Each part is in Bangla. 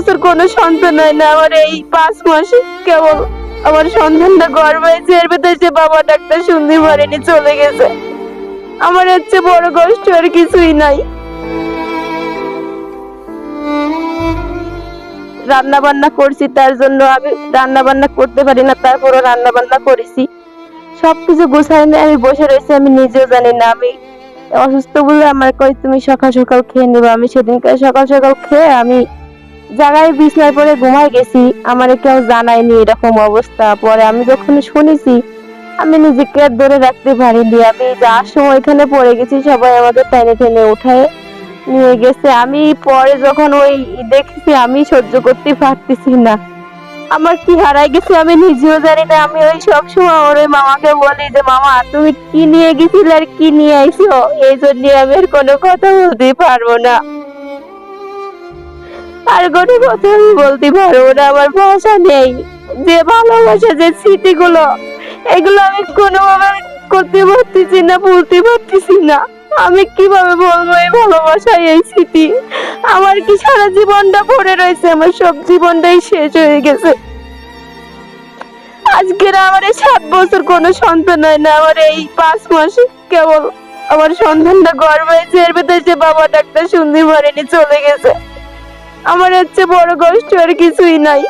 বছর কোনো সন্তান হয় না। আমার এই পাঁচ মাসে কেবল আমার সন্তানটা গর্ভ হয়েছে। এর ভেতরে যে বাবা ডাক্তার শুনতে পারেনি চলে গেছে। আমার চেয়ে বড় কষ্ট আর কিছুই নাই। রান্না বান্না করছি, তার জন্য আমি রান্না বান্না করতে পারি না, তারপরও রান্না বান্না করেছি। সবকিছু গুছাই না আমি বসে রয়েছি, আমি নিজেও জানি না। আমি অসুস্থ বলে আমার কই তুমি সকাল সকাল খেয়ে নেবে। আমি সেদিনকার সকাল সকাল খেয়ে আমি জায়গায় বিছনায় পরে ঘুমাই গেছি, আমার কেউ জানায়নি এরকম অবস্থা। পরে আমি যখন শুনেছি, আমি নিজেকে ধরে রাখতে পারিনি। আমি যার সময় এখানে পড়ে গেছি, সবাই আমাদের টেনে টেনে উঠায় নিয়ে গেছে। আমি পরে যখন ওই দেখেছি, আমি সহ্য করতে পারতেছি না। আমার কি হারাই গেছে আমি নিজেও জানি না। আমি ওই সব সময় আমার ওই মামাকে বলি যে, মামা, তুমি কি নিয়ে গেছিলে আর কি নিয়ে আইছো? এই জন্য আমি আর কোনো কথা বলতে পারব না। আর কোনো কথা আমি বলতে পারব না, আমার ভাষা নেই। যে ভালোবাসা, যে স্মৃতিগুলো, এগুলো আমি কোনোভাবে করতে পারতেছি না বলতে পারতেছি না। আমি কীভাবে বলব এই ভালোবাসা এই স্মৃতি? আমার কি সারা জীবনটা পড়ে রয়েছে? আমার সব জীবনটাই শেষ হয়ে গেছে। আজকের আমার এই সাত বছর কোনো সন্তান হয় না, আমার এই পাঁচ মাস কেবল আমার সন্তানটা গর্ভ হয়েছে এর ভেতরে যে বাবা ডাক্তার শুনতে পারেনি চলে গেছে। আমার চেয়ে বড় কষ্ট আর কিছুই নাই।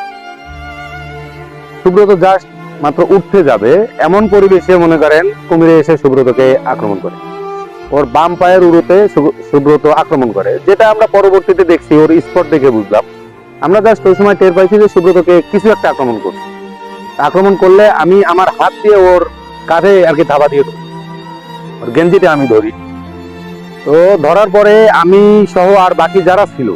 সুব্রত জাস্ট মাত্র উঠতে যাবে, এমন পরিবেশে মনে করেন কুমিরে এসে সুব্রতকে আক্রমণ করে। ওর বাম পায়ের উড়োতে সুব্রত আক্রমণ করে, যেটা আমরা পরবর্তীতে দেখছি, ওর স্পট দেখে বুঝলাম। আমরা জাস্ট ওই সময় টের পাইছি যে সুব্রতকে কিছু একটা আক্রমণ করছে। আক্রমণ করলে আমি আমার হাত দিয়ে ওর কাঁধে আর কি ধাবা দিয়ে ধরি। ওর গেঞ্জিতে আমি ধরি। তো ধরার পরে আমি সহ আর বাকি যারা ছিল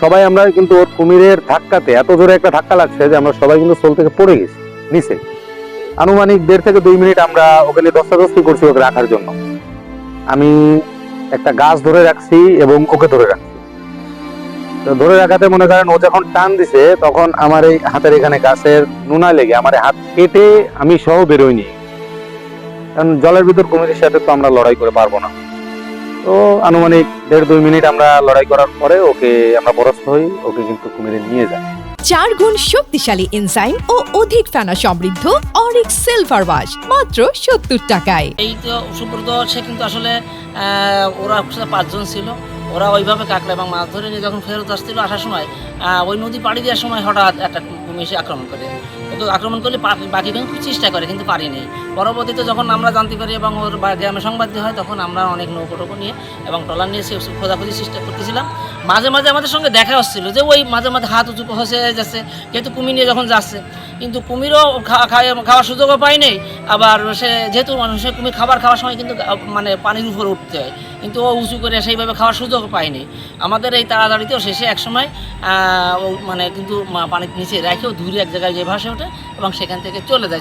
সবাই আমরা কিন্তু ওর কুমিরের ধাক্কাতে এত জোরে একটা ধাক্কা লাগছে যে আমরা সবাই কিন্তু সোল থেকে পড়ে গেছি, নিচে। আনুমানিক দেড় থেকে দুই মিনিট আমরা ওখানে দস্তাদস্তি করছি ওকে রাখার জন্য। আমি একটা গাছ ধরে রাখছি এবং ওকে ধরে রাখছি। ধরে রাখাতে মনে করেন ও যখন টান দিছে, তখন আমার এই হাতের এখানে গাছের নুনা লেগে আমার হাত কেটে আমি সহ বেরোইনি। কারণ জলের ভিতর কুমিরের সাথে তো আমরা লড়াই করে পারব না। তো আনুমানিক দেড় দুই মিনিট আমরা লড়াই করার পরে ওকে আমরা পরাস্ত হই ওকে কিন্তু কুমিরে নিয়ে যায় চার গুণ শক্তিশালী এনজাইম ও অধিক ফেনা সমৃদ্ধ অরিক সিলভার ওয়াশ মাত্র সত্তর টাকায়। এই তো সুব্রত সে কিন্তু আসলে আহ, ওরা পাঁচজন ছিল। ওরা ওইভাবে কাঁকড়া এবং মাছ ধরে নিয়ে যখন ফেরত আসছিল আসার সময় ওই নদী পাড়ি দেওয়ার সময় হঠাৎ একটা এসে আক্রমণ করে। ওকে আক্রমণ করলে বাকি খুব চেষ্টা করে, কিন্তু পারিনি পরবর্তীতে যখন আমরা জানতে পারি এবং ওর গ্রামে সংবাদ দেওয়া হয়, তখন আমরা অনেক নৌকো টোকো নিয়ে এবং ট্রলার নিয়ে সে খোঁজাখুঁজি চেষ্টা করতেছিলাম। মাঝে মাঝে আমাদের সঙ্গে দেখা হচ্ছিল যে ওই মাঝে মাঝে হাত উঁচু হসে যাচ্ছে, যেহেতু কুমি নিয়ে যখন যাচ্ছে। কিন্তু কুমিরও খাওয়ার সুযোগও পায়নি আবার সে যেহেতু মানুষের কুমির খাবার খাওয়ার সময় কিন্তু মানে পানির উপর উঠতে হয়। কিন্তু ও উঁচু করে সেইভাবে খাওয়ার সুযোগও পায়নি আমাদের এই তাড়াতাড়িতেও শেষে একসময় মানে কিন্তু পানির নিচে রেখেও দূরে এক জায়গায় যে ভাসে ওঠে এবং সেখান থেকে চলে যায়।